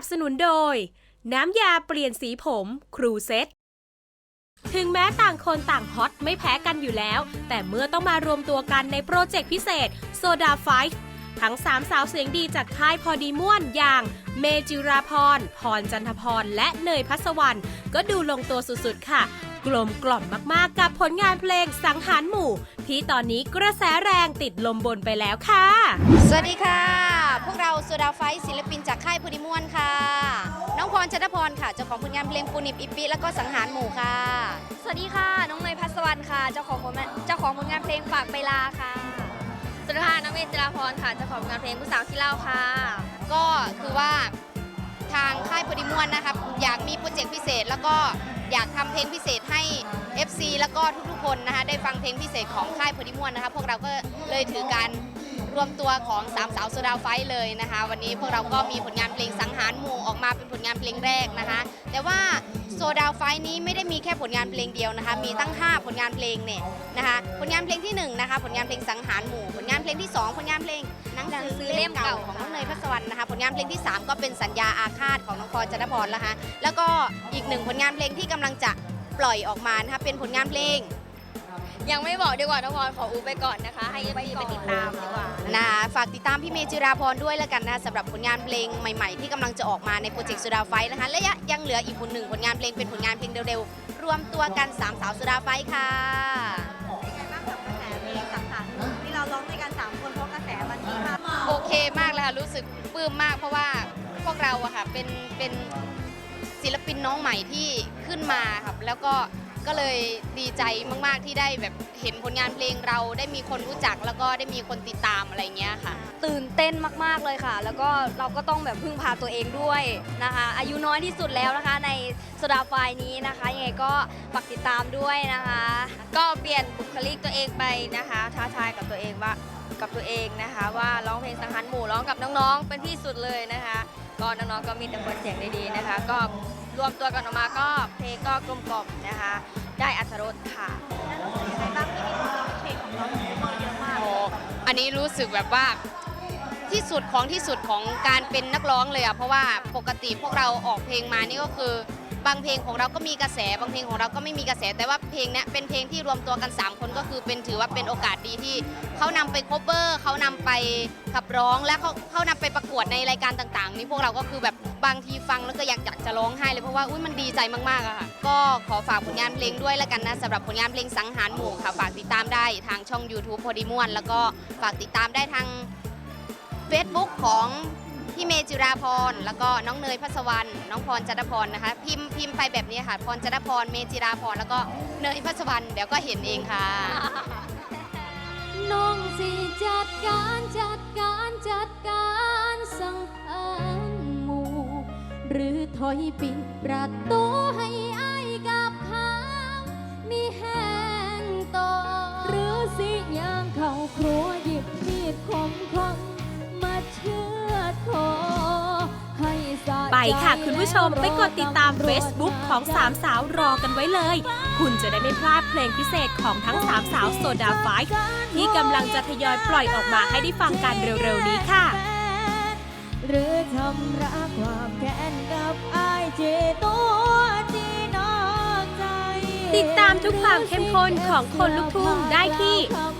ับสนุนโดย น้ำยาเปลี่ยนสีผมครูเซ็ตถึงแม้ต่างคนต่างฮอตไม่แพ้กันอยู่แล้ว แต่เมื่อต้องมารวมตัวกันในโปรเจกต์พิเศษโซดาไฟทั้งสามสาวเสียงดีจากค่ายพอดีม่วนอย่าง เมจิราพร พรจันทพร และเนยพัสวรรณก็ดูลงตัวสุดๆค่ะ กลมกล่อมมากๆกับผลงานเพลงสังหารหมู่ ที่ตอนนี้กระแสแรงติดลมบนไปแล้วค่ะ สวัสดีค่ะ พวกเราโซดาไฟท์ศิลปินจากค่ายพอดีม่วนค่ะ น้องพรจันทพรค่ะ เจ้าของผลงานเพลงปูนิบอิปปิแล้วก็สังหารหมู่ค่ะ สวัสดีค่ะ น้องเนยพัสวรรณค่ะ เจ้าของผลงานเจ้าของผลงานเพลงฝากไปลาค่ะสวัสดีค่ะน้องเมจิราพรค่ะ เจ้าของผลงานเพลงผู้สาวที่เล่าค่ะ ก็คือว่าทางค่ายพอดีม่วนนะครับอยากมีโปรเจกต์พิเศษแล้วก็ อยากทำเพลงพิเศษให้ FC แล้วก็ทุกๆคนนะคะได้ฟังเพลงพิเศษของค่ายพอดีม่วนนะคะพวกเราก็เลยถือการรวมตัวของสามสาวโซดาไฟเลยนะคะ วันนี้พวกเราก็มีผลงานเพลงสังหารหมู่ออกมาเป็นผลงานเพลงแรกนะคะ แต่ว่า ซดาวไฟท์นี้ไม่ได้มีแค่ผลงานเพลงเดียวนะคะ มีตั้ง 5 ผลงานเพลงเนี่ยนะคะผลงานเพลงที่หนึ่งนะคะผลงานเพลงสังหารหมู่ ผลงานเพลงที่สองผลงานเพลงหนังสือเล่มเก่าของน้องเนยพัสวรรณนะคะผลงานเพลงที่ 3 ก็เป็นสัญญาอาฆาตของน้องพรจันทพรแล้วคะแล้วก็อีกหนึ่งผลงานเพลงที่กำลังจะปล่อยออกมานะคะเป็นผลงานเพลง ยังไม่บอกดีกว่าน้องพรขออูไปก่อนนะคะ ให้ไปไปติดตามดีกว่านะฝากติดตามพี่เมย์จิราพรด้วยแล้วกันนะสำหรับผลงานเพลงใหม่ ๆ ที่กำลังจะออกมาในโปรเจกต์สุดาไฟท์นะคะและยังเหลืออีกผลหนึ่งผลงานเพลงเป็นผลงานเพลงเร็วๆรวมตัวกันสามสาวสุดาไฟท์ค่ะเป็นไงบ้างกับกระแสเพลงสังหารที่เราร้องด้วยกันสามคนเพราะกระแสมันดีมากโอเคมากเลยค่ะรู้สึกปลื้มมากเพราะว่าพวกเราอะค่ะเป็นเป็นศิลปินน้องใหม่ที่ขึ้นมาครับแล้วก็ ก็เลยดีใจมาก ๆ ที่ได้แบบเห็นผลงานเพลงเราได้มีคนรู้จักแล้วก็ได้มีคนติดตามอะไรเงี้ยค่ะ ตื่นเต้นมาก ๆ เลยค่ะ แล้วก็เราก็ต้องแบบพึ่งพาตัวเองด้วยนะคะ อายุน้อยที่สุดแล้วนะคะ ในสดาไฟล์นี้นะคะยังไงก็ฝากติดตามด้วยนะคะ ก็เปลี่ยนบุคลิกตัวเองไปนะคะ ท้าทายกับตัวเองว่ากับตัวเองนะคะ ว่าร้องเพลงสังหารหมู่ร้องกับน้องๆ เป็นที่สุดเลยนะคะ ก็น้องๆก็มีแต่คนเสียงดีๆนะคะ ก็ รวมตัวกันออกมาก็เพลงก็กลมกล่อมนะคะ ได้อัธรสค่ะอ้อันนี้รู้สึกแบบว่าที่สุดของที่สุดของการเป็นนักร้องเลยอะเพราะว่าปกติพวกเราออกเพลงมานี่ก็คือ บางเพลงของเราก็มีกระแส บางเพลงของเราก็ไม่มีกระแส แต่ว่าเพลงเนี้ยเป็นเพลงที่รวมตัวกัน 3 คนก็คือเป็นถือว่าเป็นโอกาสดีที่เขานำไป cover เขานำไปขับร้องและเขาเขานำไปประกวดในรายการต่างๆ นี่พวกเราก็คือแบบบางทีฟังแล้วก็อยากอยากจะร้องไห้เลยเพราะว่าอุ้ยมันดีใจมากๆอะค่ะก็ขอฝากผลงานเพลงด้วยแล้วกันนะสำหรับผลงานเพลงสังหารหมู่ค่ะฝากติดตามได้ทางช่อง YouTube พอดีม่วน แล้วก็ฝากติดตามได้ทาง Facebook ของ พี่เมจิราพร แล้วก็น้องเนยพัสวรรณน้องพรจันทพรนะคะ พิมพ์พิมพ์ไปแบบนี้ค่ะ พรจันทพร เมจิราพร แล้วก็เนยพัสวรรณเดี๋ยวก็เห็นเองค่ะ น้องสิจัดการจัดการจัดการสังหารหมู่ หรือถอยปิดประตูให้ ไปค่ะคุณผู้ชมแล้วไปกดติดตามรอ Facebook ของสามสาวรอกันไว้เลย คุณจะได้ไม่พลาดเพลงพิเศษของทั้งสามสาวโซดาไฟท์ที่กำลังจะทยอยปล่อยออกมาให้ได้ฟังกันเร็วๆนี้ค่ะ หรือทำรักความแค้นกับอายเจตัวที่นอกใจ ติดตามทุกความเข้มข้นของคนลูกทุ่งได้ที่แ